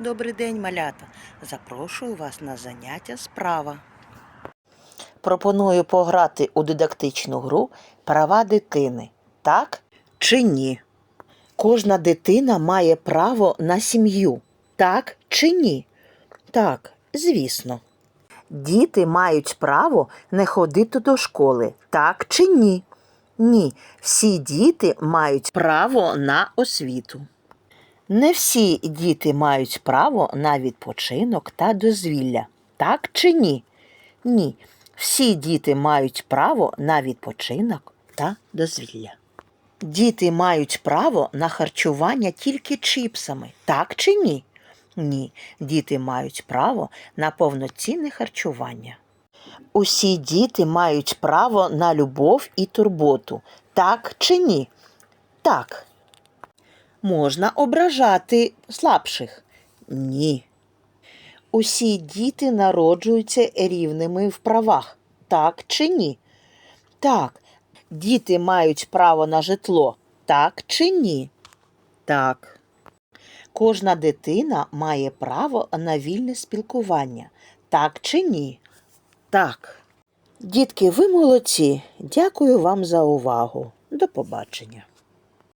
Добрий день, малята. Запрошую вас на заняття справа. Пропоную пограти у дидактичну гру Права дитини. Так чи ні? Кожна дитина має право на сім'ю. Так чи ні? Так, звісно. Діти мають право не ходити до школи. Так чи ні? Ні. Всі діти мають право на освіту. Не всі діти мають право на відпочинок та дозвілля. Так чи ні? Ні. Всі діти мають право на відпочинок та дозвілля. Діти мають право на харчування тільки чіпсами. Так чи ні? Ні. Діти мають право на повноцінне харчування. Усі діти мають право на любов і турботу. Так чи ні? Так. Можна ображати слабших? Ні. Усі діти народжуються рівними в правах. Так чи ні? Так. Діти мають право на житло. Так чи ні? Так. Кожна дитина має право на вільне спілкування. Так чи ні? Так. Дітки, ви молодці. Дякую вам за увагу. До побачення.